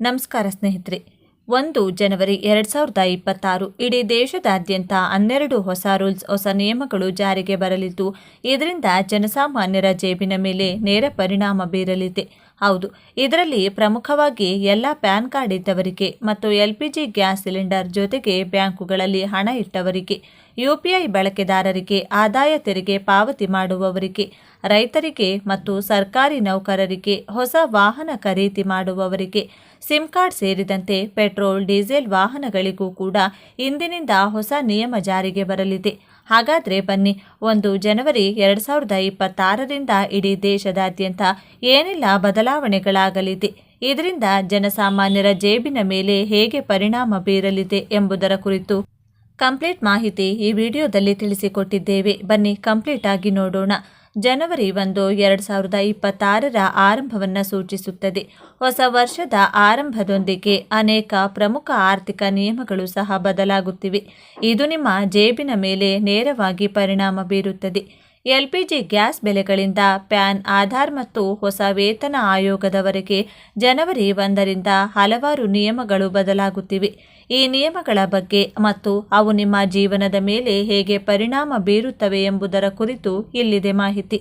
ನಮಸ್ಕಾರ ಸ್ನೇಹಿತರೆ. ಒಂದು ಜನವರಿ ಎರಡು ಸಾವಿರದ ಇಪ್ಪತ್ತಾರು ಇಡೀ ದೇಶದಾದ್ಯಂತ ಹನ್ನೆರಡು ಹೊಸ ರೂಲ್ಸ್, ಹೊಸ ನಿಯಮಗಳು ಜಾರಿಗೆ ಬರಲಿದ್ದು, ಇದರಿಂದ ಜನಸಾಮಾನ್ಯರ ಜೇಬಿನ ಮೇಲೆ ನೇರ ಪರಿಣಾಮ ಬೀರಲಿದೆ. ಹೌದು. ಇದರಲ್ಲಿ ಪ್ರಮುಖವಾಗಿ ಎಲ್ಲ ಪ್ಯಾನ್ ಕಾರ್ಡ್ ಇದ್ದವರಿಗೆ ಮತ್ತು L P G gas cylinder ಜೊತೆಗೆ ಬ್ಯಾಂಕುಗಳಲ್ಲಿ ಹಣ ಇಟ್ಟವರಿಗೆ ಯುಪಿಐ ಬಳಕೆದಾರರಿಗೆ, ಆದಾಯ ತೆರಿಗೆ ಪಾವತಿ ಮಾಡುವವರಿಗೆ, ರೈತರಿಗೆ ಮತ್ತು ಸರ್ಕಾರಿ ನೌಕರರಿಗೆ, ಹೊಸ ವಾಹನ ಖರೀದಿ ಮಾಡುವವರಿಗೆ, ಸಿಮ್ ಕಾರ್ಡ್ ಸೇರಿದಂತೆ ಪೆಟ್ರೋಲ್, ಡೀಸೆಲ್ ವಾಹನಗಳಿಗೂ ಕೂಡ ಇಂದಿನಿಂದ ಹೊಸ ನಿಯಮ ಜಾರಿಗೆ ಬರಲಿದೆ. ಹಾಗಾದರೆ ಬನ್ನಿ, ಒಂದು ಜನವರಿ ಎರಡು ಸಾವಿರದ ಇಪ್ಪತ್ತಾರರಿಂದ ಇಡೀ ದೇಶದಾದ್ಯಂತ ಏನೆಲ್ಲ ಬದಲಾವಣೆಗಳಾಗಲಿದೆ? ಇದರಿಂದ ಜನಸಾಮಾನ್ಯರ ಜೇಬಿನ ಮೇಲೆ ಹೇಗೆ ಪರಿಣಾಮ ಬೀರಲಿದೆ ಎಂಬುದರ ಕುರಿತು ಕಂಪ್ಲೀಟ್ ಮಾಹಿತಿ ಈ ವಿಡಿಯೋದಲ್ಲಿ ತಿಳಿಸಿಕೊಟ್ಟಿದ್ದೇವೆ. ಬನ್ನಿ, ಕಂಪ್ಲೀಟ್ ಆಗಿ ನೋಡೋಣ. ಜನವರಿ ಒಂದು, ಎರಡು ಸಾವಿರದ ಇಪ್ಪತ್ತಾರರ ಆರಂಭವನ್ನು ಸೂಚಿಸುತ್ತದೆ. ಹೊಸ ವರ್ಷದ ಆರಂಭದೊಂದಿಗೆ ಅನೇಕ ಪ್ರಮುಖ ಆರ್ಥಿಕ ನಿಯಮಗಳು ಸಹ ಬದಲಾಗುತ್ತಿವೆ. ಇದು ನಿಮ್ಮ ಜೇಬಿನ ಮೇಲೆ ನೇರವಾಗಿ ಪರಿಣಾಮ ಬೀರುತ್ತದೆ. ಎಲ್ ಪಿ ಜಿ ಗ್ಯಾಸ್ ಬೆಲೆಗಳಿಂದ ಪ್ಯಾನ್, ಆಧಾರ್ ಮತ್ತು ಹೊಸ ವೇತನ ಆಯೋಗದವರೆಗೆ ಜನವರಿ ಒಂದರಿಂದ ಹಲವಾರು ನಿಯಮಗಳು ಬದಲಾಗುತ್ತಿವೆ. ಈ ನಿಯಮಗಳ ಬಗ್ಗೆ ಮತ್ತು ಅವು ನಿಮ್ಮ ಜೀವನದ ಮೇಲೆ ಹೇಗೆ ಪರಿಣಾಮ ಬೀರುತ್ತವೆ ಎಂಬುದರ ಕುರಿತು ಇಲ್ಲಿದೆ ಮಾಹಿತಿ.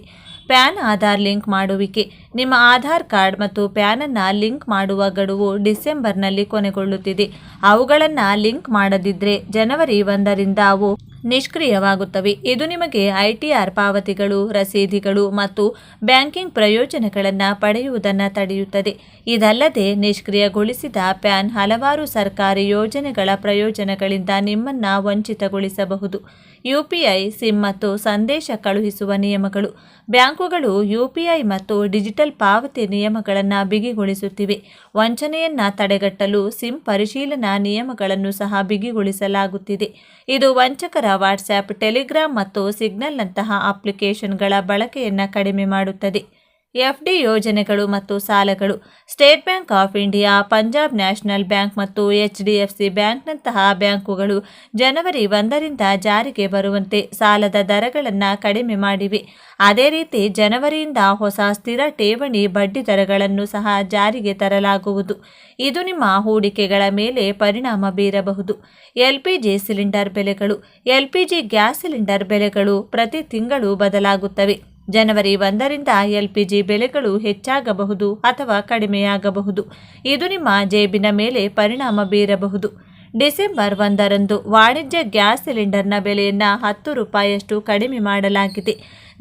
ಪ್ಯಾನ್ ಆಧಾರ್ ಲಿಂಕ್ ಮಾಡುವಿಕೆ. ನಿಮ್ಮ ಆಧಾರ್ ಕಾರ್ಡ್ ಮತ್ತು ಪ್ಯಾನನ್ನು ಲಿಂಕ್ ಮಾಡುವ ಗಡುವು ಡಿಸೆಂಬರ್ನಲ್ಲಿ ಕೊನೆಗೊಳ್ಳುತ್ತಿದೆ. ಅವುಗಳನ್ನು ಲಿಂಕ್ ಮಾಡದಿದ್ದರೆ ಜನವರಿ ಒಂದರಿಂದ ಅವು ನಿಷ್ಕ್ರಿಯವಾಗುತ್ತವೆ. ಇದು ನಿಮಗೆ ಐಟಿಆರ್ ಪಾವತಿಗಳು, ರಸೀದಿಗಳು ಮತ್ತು ಬ್ಯಾಂಕಿಂಗ್ ಪ್ರಯೋಜನಗಳನ್ನು ಪಡೆಯುವುದನ್ನು ತಡೆಯುತ್ತದೆ. ಇದಲ್ಲದೆ ನಿಷ್ಕ್ರಿಯಗೊಳಿಸಿದ ಪ್ಯಾನ್ ಹಲವಾರು ಸರ್ಕಾರಿ ಯೋಜನೆಗಳ ಪ್ರಯೋಜನಗಳಿಂದ ನಿಮ್ಮನ್ನು ವಂಚಿತಗೊಳಿಸಬಹುದು. ಯುಪಿಐ ಸಿಮ್ ಮತ್ತು ಸಂದೇಶ ಕಳುಹಿಸುವ ನಿಯಮಗಳು. ಬ್ಯಾಂಕುಗಳು ಯುಪಿಐ ಮತ್ತು ಡಿಜಿಟಲ್ ಪಾವತಿ ನಿಯಮಗಳನ್ನು ಬಿಗಿಗೊಳಿಸುತ್ತಿವೆ. ವಂಚನೆಯನ್ನು ತಡೆಗಟ್ಟಲು ಸಿಮ್ ಪರಿಶೀಲನಾ ನಿಯಮಗಳನ್ನು ಸಹ ಬಿಗಿಗೊಳಿಸಲಾಗುತ್ತಿದೆ. ಇದು ವಂಚಕರ ವಾಟ್ಸ್ಆ್ಯಪ್ ಟೆಲಿಗ್ರಾಮ್ ಮತ್ತು ಸಿಗ್ನಲ್ನಂತಹ ಅಪ್ಲಿಕೇಶನ್ಗಳ ಬಳಕೆಯನ್ನು ಕಡಿಮೆ ಮಾಡುತ್ತದೆ. ಎಫ್ಡಿ ಯೋಜನೆಗಳು ಮತ್ತು ಸಾಲಗಳು, State Bank of India, Punjab National Bank ಮತ್ತು ಎಚ್ ಡಿ ಎಫ್ ಬ್ಯಾಂಕ್ನಂತಹ ಬ್ಯಾಂಕುಗಳು ಜನವರಿ ಒಂದರಿಂದ ಜಾರಿಗೆ ಬರುವಂತೆ ಸಾಲದ ದರಗಳನ್ನು ಕಡಿಮೆ ಮಾಡಿವೆ. ಅದೇ ರೀತಿ ಜನವರಿಯಿಂದ ಹೊಸ ಸ್ಥಿರ ಠೇವಣಿ ಬಡ್ಡಿ ದರಗಳನ್ನು ಸಹ ಜಾರಿಗೆ ತರಲಾಗುವುದು. ಇದು ನಿಮ್ಮ ಹೂಡಿಕೆಗಳ ಮೇಲೆ ಪರಿಣಾಮ ಬೀರಬಹುದು. ಎಲ್ ಪಿ ಜಿ ಸಿಲಿಂಡರ್ ಬೆಲೆಗಳು, L P G gas cylinder ಬೆಲೆಗಳು ಪ್ರತಿ ತಿಂಗಳು ಬದಲಾಗುತ್ತವೆ. ಜನವರಿ ಒಂದರಿಂದ ಎಲ್ಪಿಜಿ ಬೆಲೆಗಳು ಹೆಚ್ಚಾಗಬಹುದು ಅಥವಾ ಕಡಿಮೆಯಾಗಬಹುದು. ಇದು ನಿಮ್ಮ ಜೇಬಿನ ಮೇಲೆ ಪರಿಣಾಮ ಬೀರಬಹುದು. ಡಿಸೆಂಬರ್ ಒಂದರಂದು ವಾಣಿಜ್ಯ ಗ್ಯಾಸ್ ಸಿಲಿಂಡರ್ನ ಬೆಲೆಯನ್ನು ಹತ್ತು ರೂಪಾಯಿಯಷ್ಟು ಕಡಿಮೆ ಮಾಡಲಾಗಿದೆ.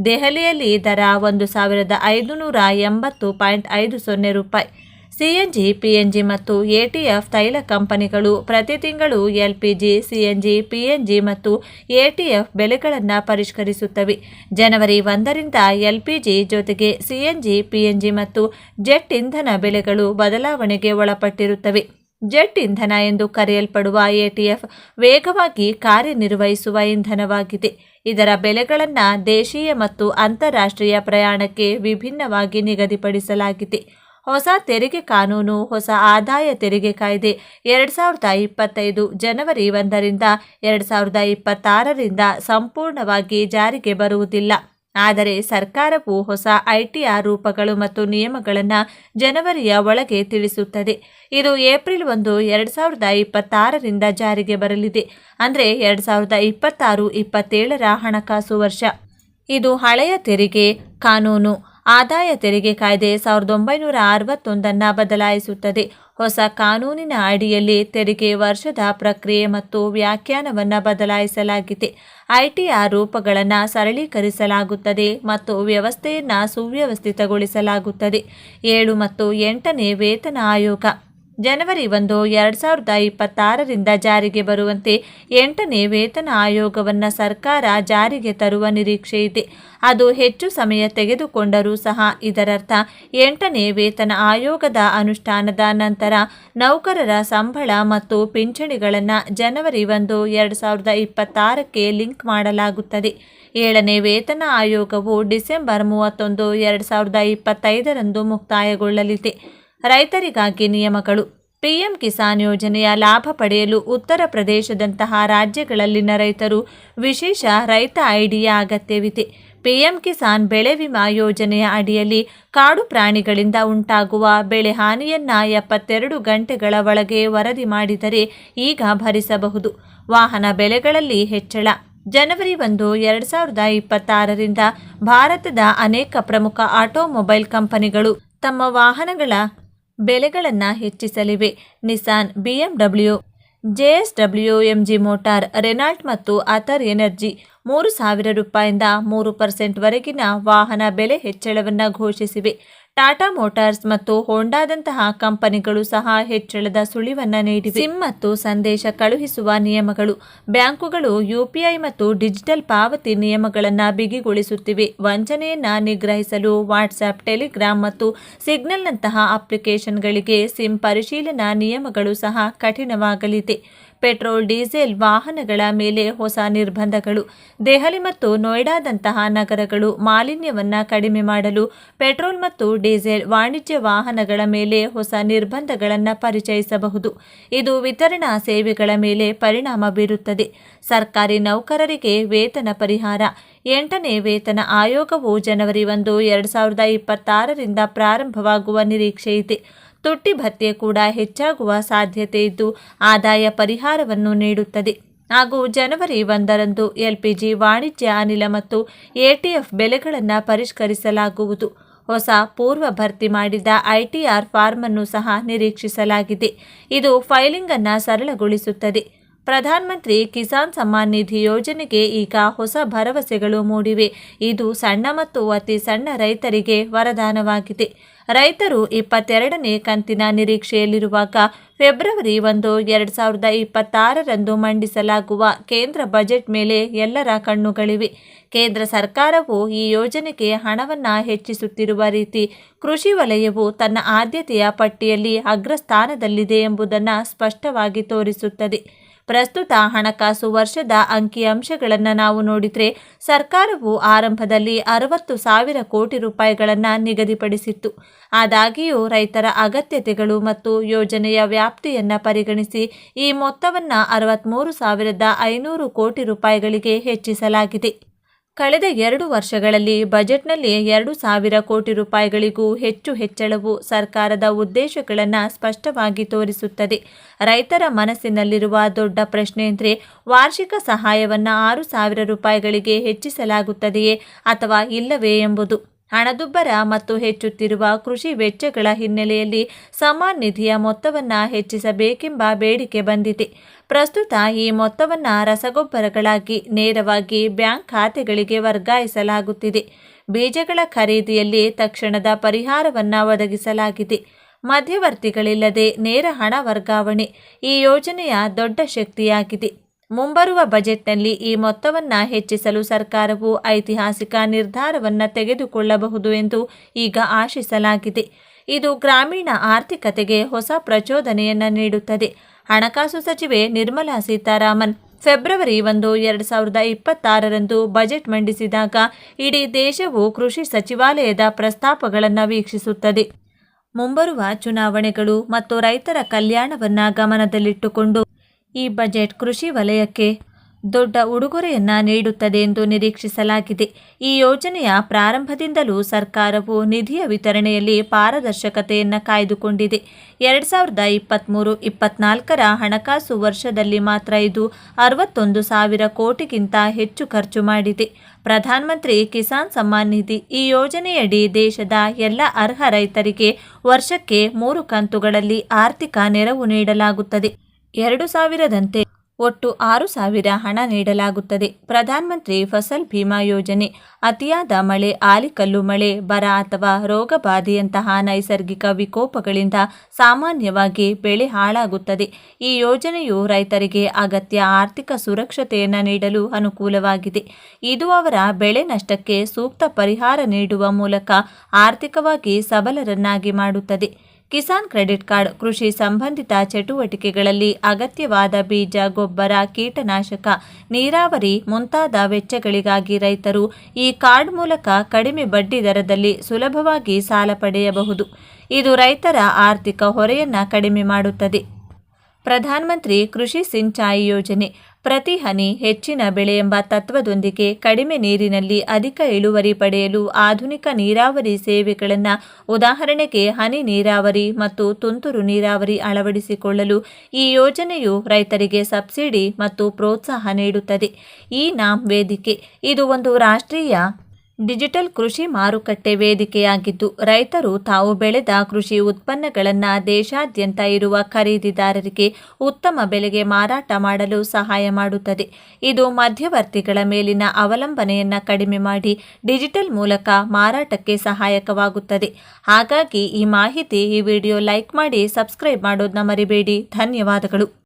ದೆಹಲಿಯಲ್ಲಿ ದರ ಒಂದು ಸಾವಿರದ ಐದುನೂರ ಎಂಬತ್ತು ಪಾಯಿಂಟ್ ಐದು ಸೊನ್ನೆ ರೂಪಾಯಿ. ಸಿಎನ್ಜಿ ಪಿಎನ್ಜಿ ಮತ್ತು ಎಟಿಎಫ್ ತೈಲ ಕಂಪನಿಗಳು ಪ್ರತಿ ತಿಂಗಳು ಎಲ್ಪಿಜಿ ಸಿಎನ್ಜಿ ಪಿಎನ್ಜಿ ಮತ್ತು ಎಟಿಎಫ್ ಬೆಲೆಗಳನ್ನು ಪರಿಷ್ಕರಿಸುತ್ತವೆ. ಜನವರಿ ಒಂದರಿಂದ ಎಲ್ಪಿಜಿ ಜೊತೆಗೆ ಸಿಎನ್ಜಿ ಪಿಎನ್ಜಿ ಮತ್ತು ಜೆಟ್ ಇಂಧನ ಬೆಲೆಗಳು ಬದಲಾವಣೆಗೆ ಒಳಪಟ್ಟಿರುತ್ತವೆ. ಜೆಟ್ ಇಂಧನ ಎಂದು ಕರೆಯಲ್ಪಡುವ ಎಟಿಎಫ್ ವೇಗವಾಗಿ ಕಾರ್ಯನಿರ್ವಹಿಸುವ ಇಂಧನವಾಗಿದೆ. ಇದರ ಬೆಲೆಗಳನ್ನು ದೇಶೀಯ ಮತ್ತು ಅಂತಾರಾಷ್ಟ್ರೀಯ ಪ್ರಯಾಣಕ್ಕೆ ವಿಭಿನ್ನವಾಗಿ ನಿಗದಿಪಡಿಸಲಾಗಿದೆ. ಹೊಸ ತೆರಿಗೆ ಕಾನೂನು, ಹೊಸ ಆದಾಯ ತೆರಿಗೆ ಕಾಯ್ದೆ ಎರಡು ಸಾವಿರದ ಇಪ್ಪತ್ತೈದು ಜನವರಿ ಒಂದರಿಂದ ಎರಡು ಸಾವಿರದ ಇಪ್ಪತ್ತಾರರಿಂದ ಸಂಪೂರ್ಣವಾಗಿ ಜಾರಿಗೆ ಬರುವುದಿಲ್ಲ. ಆದರೆ ಸರ್ಕಾರವು ಹೊಸ ಐಟಿಆರ್ ರೂಪಗಳು ಮತ್ತು ನಿಯಮಗಳನ್ನು ಜನವರಿಯ ಒಳಗೆ ತಿಳಿಸುತ್ತದೆ. ಇದು ಏಪ್ರಿಲ್ ಒಂದು ಎರಡು ಸಾವಿರದ ಇಪ್ಪತ್ತಾರರಿಂದ ಜಾರಿಗೆ ಬರಲಿದೆ. ಅಂದರೆ ಎರಡು ಸಾವಿರದ ಇಪ್ಪತ್ತಾರು, ಇಪ್ಪತ್ತೇಳರ ಹಣಕಾಸು ವರ್ಷ. ಇದು ಹಳೆಯ ತೆರಿಗೆ ಕಾನೂನು. ಆದಾಯ ತೆರಿಗೆ ಕಾಯ್ದೆ ಸಾವಿರದ ಒಂಬೈನೂರ ಅರವತ್ತೊಂದನ್ನು ಬದಲಾಯಿಸುತ್ತದೆ. ಹೊಸ ಕಾನೂನಿನ ಅಡಿಯಲ್ಲಿ ತೆರಿಗೆ ವರ್ಷದ ಪ್ರಕ್ರಿಯೆ ಮತ್ತು ವ್ಯಾಖ್ಯಾನವನ್ನು ಬದಲಾಯಿಸಲಾಗಿದೆ. ಐಟಿಆರ್ ರೂಪಗಳನ್ನು ಸರಳೀಕರಿಸಲಾಗುತ್ತದೆ ಮತ್ತು ವ್ಯವಸ್ಥೆಯನ್ನು ಸುವ್ಯವಸ್ಥಿತಗೊಳಿಸಲಾಗುತ್ತದೆ. ಏಳು ಮತ್ತು ಎಂಟನೇ ವೇತನ ಆಯೋಗ. ಜನವರಿ ಒಂದು, ಎರಡು ಸಾವಿರದ ಇಪ್ಪತ್ತಾರರಿಂದ ಜಾರಿಗೆ ಬರುವಂತೆ ಎಂಟನೇ ವೇತನ ಆಯೋಗವನ್ನು ಸರ್ಕಾರ ಜಾರಿಗೆ ತರುವ ನಿರೀಕ್ಷೆ ಇದೆ. ಅದು ಹೆಚ್ಚು ಸಮಯ ತೆಗೆದುಕೊಂಡರೂ ಸಹ ಇದರರ್ಥ ಎಂಟನೇ ವೇತನ ಆಯೋಗದ ಅನುಷ್ಠಾನದ ನಂತರ ನೌಕರರ ಸಂಬಳ ಮತ್ತು ಪಿಂಚಣಿಗಳನ್ನು ಜನವರಿ ಒಂದು, ಎರಡು ಸಾವಿರದ ಇಪ್ಪತ್ತಾರಕ್ಕೆ ಲಿಂಕ್ ಮಾಡಲಾಗುತ್ತದೆ. ಏಳನೇ ವೇತನ ಆಯೋಗವು ಡಿಸೆಂಬರ್ ಮೂವತ್ತೊಂದು, ಎರಡು ಸಾವಿರದ ಇಪ್ಪತ್ತೈದರಂದು ಮುಕ್ತಾಯಗೊಳ್ಳಲಿದೆ. ರೈತರಿಗಾಗಿ ನಿಯಮಗಳು. ಪಿಎಂ ಕಿಸಾನ್ ಯೋಜನೆಯ ಲಾಭ ಪಡೆಯಲು ಉತ್ತರ ಪ್ರದೇಶದಂತಹ ರಾಜ್ಯಗಳಲ್ಲಿನ ರೈತರು ವಿಶೇಷ ರೈತ ಐಡಿಯ ಅಗತ್ಯವಿದೆ. ಪಿಎಂ ಕಿಸಾನ್ ಬೆಳೆ ವಿಮಾ ಯೋಜನೆಯ ಅಡಿಯಲ್ಲಿ ಕಾಡು ಪ್ರಾಣಿಗಳಿಂದ ಉಂಟಾಗುವ ಬೆಳೆ ಹಾನಿಯನ್ನ ಎಪ್ಪತ್ತೆರಡು ಗಂಟೆಗಳ ಒಳಗೆ ವರದಿ ಮಾಡಿದರೆ ಈಗ ಭರಿಸಬಹುದು. ವಾಹನ ಬೆಲೆಗಳಲ್ಲಿ ಹೆಚ್ಚಳ. ಜನವರಿ ಒಂದು, ಎರಡು ಸಾವಿರದ ಇಪ್ಪತ್ತಾರರಿಂದ ಭಾರತದ ಅನೇಕ ಪ್ರಮುಖ ಆಟೋಮೊಬೈಲ್ ಕಂಪನಿಗಳು ತಮ್ಮ ವಾಹನಗಳ ಬೆಲೆಗಳನ್ನು ಹೆಚ್ಚಿಸಲಿವೆ. Nissan, BMW, JSW, MG motor, Renault ಮತ್ತು ಅಥರ್ ಎನರ್ಜಿ ಮೂರು ಸಾವಿರ ರೂಪಾಯಿಂದ ಮೂರು ಪರ್ಸೆಂಟ್ವರೆಗಿನ ವಾಹನ ಬೆಲೆ ಹೆಚ್ಚಳವನ್ನು ಘೋಷಿಸಿವೆ. ಟಾಟಾ ಮೋಟಾರ್ಸ್ ಮತ್ತು ಹೋಂಡಾದಂತಹ ಕಂಪನಿಗಳು ಸಹ ಹೆಚ್ಚಳದ ಸುಳಿವನ್ನ ನೀಡಿವೆ. ಸಿಮ್ ಮತ್ತು ಸಂದೇಶ ಕಳುಹಿಸುವ ನಿಯಮಗಳು. ಬ್ಯಾಂಕುಗಳು ಯುಪಿಐ ಮತ್ತು ಡಿಜಿಟಲ್ ಪಾವತಿ ನಿಯಮಗಳನ್ನು ಬಿಗಿಗೊಳಿಸುತ್ತಿವೆ. ವಂಚನೆಯನ್ನು ನಿಗ್ರಹಿಸಲು ವಾಟ್ಸ್ಆಪ್ ಟೆಲಿಗ್ರಾಮ್ ಮತ್ತು ಸಿಗ್ನಲ್ನಂತಹ ಅಪ್ಲಿಕೇಶನ್ಗಳಿಗೆ ಸಿಮ್ ಪರಿಶೀಲನಾ ನಿಯಮಗಳು ಸಹ ಕಠಿಣವಾಗಲಿದೆ. ಪೆಟ್ರೋಲ್, ಡೀಸೆಲ್, ವಾಹನಗಳ ಮೇಲೆ ಹೊಸ ನಿರ್ಬಂಧಗಳು. ದೆಹಲಿ ಮತ್ತು ನೋಯ್ಡಾದಂತಹ ನಗರಗಳು ಮಾಲಿನ್ಯವನ್ನು ಕಡಿಮೆ ಮಾಡಲು ಪೆಟ್ರೋಲ್ ಮತ್ತು ಡೀಸೆಲ್ ವಾಣಿಜ್ಯ ವಾಹನಗಳ ಮೇಲೆ ಹೊಸ ನಿರ್ಬಂಧಗಳನ್ನು ಪರಿಚಯಿಸಬಹುದು. ಇದು ವಿತರಣಾ ಸೇವೆಗಳ ಮೇಲೆ ಪರಿಣಾಮ ಬೀರುತ್ತದೆ. ಸರ್ಕಾರಿ ನೌಕರರಿಗೆ ವೇತನ ಪರಿಹಾರ. ಎಂಟನೇ ವೇತನ ಆಯೋಗವು ಜನವರಿ ಒಂದು, ಎರಡು ಸಾವಿರದ ಇಪ್ಪತ್ತಾರರಿಂದ ಪ್ರಾರಂಭವಾಗುವ ನಿರೀಕ್ಷೆ ಇದೆ. ತುಟ್ಟಿ ಭತ್ಯೆ ಕೂಡ ಹೆಚ್ಚಾಗುವ ಸಾಧ್ಯತೆ ಇದ್ದು, ಆದಾಯ ಪರಿಹಾರವನ್ನು ನೀಡುತ್ತದೆ. ಹಾಗೂ ಜನವರಿ ಒಂದರಂದು ಎಲ್ಪಿಜಿ ವಾಣಿಜ್ಯ ಅನಿಲ ಮತ್ತು ಎಟಿಎಫ್ ಬೆಲೆಗಳನ್ನು ಪರಿಷ್ಕರಿಸಲಾಗುವುದು. ಹೊಸ ಪೂರ್ವ ಭರ್ತಿ ಮಾಡಿದ ಐಟಿಆರ್ ಫಾರ್ಮ್ ಅನ್ನು ಸಹ ನಿರೀಕ್ಷಿಸಲಾಗಿದೆ. ಇದು ಫೈಲಿಂಗ್ ಅನ್ನು ಸರಳಗೊಳಿಸುತ್ತದೆ. ಪ್ರಧಾನಮಂತ್ರಿ ಕಿಸಾನ್ ಸಮ್ಮಾನ್ ನಿಧಿ ಯೋಜನೆಗೆ ಈಗ ಹೊಸ ಭರವಸೆಗಳು ಮೂಡಿವೆ. ಇದು ಸಣ್ಣ ಮತ್ತು ಅತಿ ಸಣ್ಣ ರೈತರಿಗೆ ವರದಾನವಾಗಿದೆ. ರೈತರು ಇಪ್ಪತ್ತೆರಡನೇ ಕಂತಿನ ನಿರೀಕ್ಷೆಯಲ್ಲಿರುವಾಗ ಫೆಬ್ರವರಿ ಒಂದು, ಎರಡು ಸಾವಿರದ ಇಪ್ಪತ್ತಾರರಂದು ಮಂಡಿಸಲಾಗುವ ಕೇಂದ್ರ ಬಜೆಟ್ ಮೇಲೆ ಎಲ್ಲರ ಕಣ್ಣುಗಳಿವೆ. ಕೇಂದ್ರ ಸರ್ಕಾರವು ಈ ಯೋಜನೆಗೆ ಹಣವನ್ನು ಹೆಚ್ಚಿಸುತ್ತಿರುವ ರೀತಿ ಕೃಷಿ ವಲಯವು ತನ್ನ ಆದ್ಯತೆಯ ಪಟ್ಟಿಯಲ್ಲಿ ಅಗ್ರಸ್ಥಾನದಲ್ಲಿದೆ ಎಂಬುದನ್ನು ಸ್ಪಷ್ಟವಾಗಿ ತೋರಿಸುತ್ತದೆ. ಪ್ರಸ್ತುತ ಹಣಕಾಸು ವರ್ಷದ ಅಂಕಿಅಂಶಗಳನ್ನು ನಾವು ನೋಡಿದರೆ ಸರ್ಕಾರವು ಆರಂಭದಲ್ಲಿ ಅರವತ್ತು ಸಾವಿರ ಕೋಟಿ ರೂಪಾಯಿಗಳನ್ನು ನಿಗದಿಪಡಿಸಿತ್ತು. ಆದಾಗಿಯೂ ರೈತರ ಅಗತ್ಯತೆಗಳು ಮತ್ತು ಯೋಜನೆಯ ವ್ಯಾಪ್ತಿಯನ್ನು ಪರಿಗಣಿಸಿ ಈ ಮೊತ್ತವನ್ನು ಅರವತ್ತ್ಮೂರು ಸಾವಿರದ ಐನೂರು ಕೋಟಿ ರೂಪಾಯಿಗಳಿಗೆ ಹೆಚ್ಚಿಸಲಾಗಿದೆ. ಕಳೆದ ಎರಡು ವರ್ಷಗಳಲ್ಲಿ ಬಜೆಟ್ನಲ್ಲಿ ಎರಡು ಸಾವಿರ ಕೋಟಿ ರೂಪಾಯಿಗಳಿಗೂ ಹೆಚ್ಚು ಹೆಚ್ಚಳವು ಸರ್ಕಾರದ ಉದ್ದೇಶಗಳನ್ನು ಸ್ಪಷ್ಟವಾಗಿ ತೋರಿಸುತ್ತದೆ. ರೈತರ ಮನಸ್ಸಿನಲ್ಲಿರುವ ದೊಡ್ಡ ಪ್ರಶ್ನೆ ಅಂದರೆ ವಾರ್ಷಿಕ ಸಹಾಯವನ್ನು ಆರು ಸಾವಿರ ರೂಪಾಯಿಗಳಿಗೆ ಹೆಚ್ಚಿಸಲಾಗುತ್ತದೆಯೇ ಅಥವಾ ಇಲ್ಲವೇ ಎಂಬುದು. ಹಣದುಬ್ಬರ ಮತ್ತು ಹೆಚ್ಚುತ್ತಿರುವ ಕೃಷಿ ವೆಚ್ಚಗಳ ಹಿನ್ನೆಲೆಯಲ್ಲಿ ಸಮಾನ್ ನಿಧಿಯ ಮೊತ್ತವನ್ನು ಹೆಚ್ಚಿಸಬೇಕೆಂಬ ಬೇಡಿಕೆ ಬಂದಿದೆ. ಪ್ರಸ್ತುತ ಈ ಮೊತ್ತವನ್ನು ರಸಗೊಬ್ಬರಗಳಾಗಿ ನೇರವಾಗಿ ಬ್ಯಾಂಕ್ ಖಾತೆಗಳಿಗೆ ವರ್ಗಾಯಿಸಲಾಗುತ್ತಿದೆ. ಬೀಜಗಳ ಖರೀದಿಯಲ್ಲಿ ತಕ್ಷಣದ ಪರಿಹಾರವನ್ನು ಒದಗಿಸಲಾಗಿದೆ. ಮಧ್ಯವರ್ತಿಗಳಿಲ್ಲದೆ ನೇರ ಹಣ ವರ್ಗಾವಣೆ ಈ ಯೋಜನೆಯ ದೊಡ್ಡ ಶಕ್ತಿಯಾಗಿದೆ. ಮುಂಬರುವ ಬಜೆಟ್ನಲ್ಲಿ ಈ ಮೊತ್ತವನ್ನು ಹೆಚ್ಚಿಸಲು ಸರ್ಕಾರವು ಐತಿಹಾಸಿಕ ನಿರ್ಧಾರವನ್ನು ತೆಗೆದುಕೊಳ್ಳಬಹುದು ಎಂದು ಈಗ ಆಶಿಸಲಾಗಿದೆ. ಇದು ಗ್ರಾಮೀಣ ಆರ್ಥಿಕತೆಗೆ ಹೊಸ ಪ್ರಚೋದನೆಯನ್ನು ನೀಡುತ್ತದೆ. ಹಣಕಾಸು ಸಚಿವೆ ನಿರ್ಮಲಾ ಸೀತಾರಾಮನ್ ಫೆಬ್ರವರಿ ಒಂದು, ಎರಡು ಸಾವಿರದ ಇಪ್ಪತ್ತಾರರಂದು ಬಜೆಟ್ ಮಂಡಿಸಿದಾಗ ಇಡೀ ದೇಶವು ಕೃಷಿ ಸಚಿವಾಲಯದ ಪ್ರಸ್ತಾಪಗಳನ್ನು ವೀಕ್ಷಿಸುತ್ತದೆ. ಮುಂಬರುವ ಚುನಾವಣೆಗಳು ಮತ್ತು ರೈತರ ಕಲ್ಯಾಣವನ್ನು ಗಮನದಲ್ಲಿಟ್ಟುಕೊಂಡು ಈ ಬಜೆಟ್ ಕೃಷಿ ವಲಯಕ್ಕೆ ದೊಡ್ಡ ಉಡುಗೊರೆಯನ್ನ ನೀಡುತ್ತದೆ ಎಂದು ನಿರೀಕ್ಷಿಸಲಾಗಿದೆ. ಈ ಯೋಜನೆಯ ಪ್ರಾರಂಭದಿಂದಲೂ ಸರ್ಕಾರವು ನಿಧಿಯ ವಿತರಣೆಯಲ್ಲಿ ಪಾರದರ್ಶಕತೆಯನ್ನು ಕಾಯ್ದುಕೊಂಡಿದೆ. ಎರಡು ಸಾವಿರದ ಇಪ್ಪತ್ತ್ಮೂರು ಇಪ್ಪತ್ನಾಲ್ಕರ ಹಣಕಾಸು ವರ್ಷದಲ್ಲಿ ಮಾತ್ರ ಇದು ಅರವತ್ತೊಂದು ಸಾವಿರ ಕೋಟಿಗಿಂತ ಹೆಚ್ಚು ಖರ್ಚು ಮಾಡಿದೆ. ಪ್ರಧಾನಮಂತ್ರಿ ಕಿಸಾನ್ ಸಮ್ಮಾನ್ ನಿಧಿ ಈ ಯೋಜನೆಯಡಿ ದೇಶದ ಎಲ್ಲ ಅರ್ಹ ರೈತರಿಗೆ ವರ್ಷಕ್ಕೆ ಮೂರು ಕಂತುಗಳಲ್ಲಿ ಆರ್ಥಿಕ ನೆರವು ನೀಡಲಾಗುತ್ತದೆ. ಎರಡು ಸಾವಿರದಂತೆ ಒಟ್ಟು ಆರು ಸಾವಿರ ಹಣ ನೀಡಲಾಗುತ್ತದೆ. ಪ್ರಧಾನಮಂತ್ರಿ ಫಸಲ್ ಭೀಮಾ ಯೋಜನೆ, ಅತಿಯಾದ ಮಳೆ, ಆಲಿಕಲ್ಲು ಮಳೆ, ಬರ ಅಥವಾ ರೋಗಬಾಧೆಯಂತಹ ನೈಸರ್ಗಿಕ ವಿಕೋಪಗಳಿಂದ ಸಾಮಾನ್ಯವಾಗಿ ಬೆಳೆ ಹಾಳಾಗುತ್ತದೆ. ಈ ಯೋಜನೆಯು ರೈತರಿಗೆ ಅಗತ್ಯ ಆರ್ಥಿಕ ಸುರಕ್ಷತೆಯನ್ನು ನೀಡಲು ಅನುಕೂಲವಾಗಿದೆ. ಇದು ಅವರ ಬೆಳೆ ನಷ್ಟಕ್ಕೆ ಸೂಕ್ತ ಪರಿಹಾರ ನೀಡುವ ಮೂಲಕ ಆರ್ಥಿಕವಾಗಿ ಸಬಲರನ್ನಾಗಿ ಮಾಡುತ್ತದೆ. ಕಿಸಾನ್ ಕ್ರೆಡಿಟ್ ಕಾರ್ಡ್ ಕೃಷಿ ಸಂಬಂಧಿತ ಚಟುವಟಿಕೆಗಳಲ್ಲಿ ಅಗತ್ಯವಾದ ಬೀಜ, ಗೊಬ್ಬರ, ಕೀಟನಾಶಕ, ನೀರಾವರಿ ಮುಂತಾದ ವೆಚ್ಚಗಳಿಗಾಗಿ ರೈತರು ಈ ಕಾರ್ಡ್ ಮೂಲಕ ಕಡಿಮೆ ಬಡ್ಡಿ ದರದಲ್ಲಿ ಸುಲಭವಾಗಿ ಸಾಲ ಪಡೆಯಬಹುದು. ಇದು ರೈತರ ಆರ್ಥಿಕ ಹೊರೆಯನ್ನು ಕಡಿಮೆ ಮಾಡುತ್ತದೆ. ಪ್ರಧಾನಮಂತ್ರಿ ಕೃಷಿ ಸಿಂಚಾಯಿ ಯೋಜನೆ ಪ್ರತಿ ಹನಿ ಹೆಚ್ಚಿನ ಬೆಳೆ ಎಂಬ ತತ್ವದೊಂದಿಗೆ ಕಡಿಮೆ ನೀರಿನಲ್ಲಿ ಅಧಿಕ ಇಳುವರಿ ಪಡೆಯಲು ಆಧುನಿಕ ನೀರಾವರಿ ಸೇವೆಗಳನ್ನು ಉದಾಹರಣೆಗೆ ಹನಿ ನೀರಾವರಿ ಮತ್ತು ತುಂತುರು ನೀರಾವರಿ ಅಳವಡಿಸಿಕೊಳ್ಳಲು ಈ ಯೋಜನೆಯು ರೈತರಿಗೆ ಸಬ್ಸಿಡಿ ಮತ್ತು ಪ್ರೋತ್ಸಾಹ ನೀಡುತ್ತದೆ. ಈ ನಾಮ್ ವೇದಿಕೆ, ಇದು ಒಂದು ರಾಷ್ಟ್ರೀಯ ಡಿಜಿಟಲ್ ಕೃಷಿ ಮಾರುಕಟ್ಟೆ ವೇದಿಕೆಯಾಗಿದ್ದು, ರೈತರು ತಾವು ಬೆಳೆದ ಕೃಷಿ ಉತ್ಪನ್ನಗಳನ್ನು ದೇಶಾದ್ಯಂತ ಇರುವ ಖರೀದಿದಾರರಿಗೆ ಉತ್ತಮ ಬೆಲೆಗೆ ಮಾರಾಟ ಮಾಡಲು ಸಹಾಯ ಮಾಡುತ್ತದೆ. ಇದು ಮಧ್ಯವರ್ತಿಗಳ ಮೇಲಿನ ಅವಲಂಬನೆಯನ್ನು ಕಡಿಮೆ ಮಾಡಿ ಡಿಜಿಟಲ್ ಮೂಲಕ ಮಾರಾಟಕ್ಕೆ ಸಹಾಯಕವಾಗುತ್ತದೆ. ಹಾಗಾಗಿ ಈ ಮಾಹಿತಿ ಈ ವಿಡಿಯೋ ಲೈಕ್ ಮಾಡಿ, ಸಬ್ಸ್ಕ್ರೈಬ್ ಮಾಡೋದನ್ನ ಮರಿಬೇಡಿ. ಧನ್ಯವಾದಗಳು.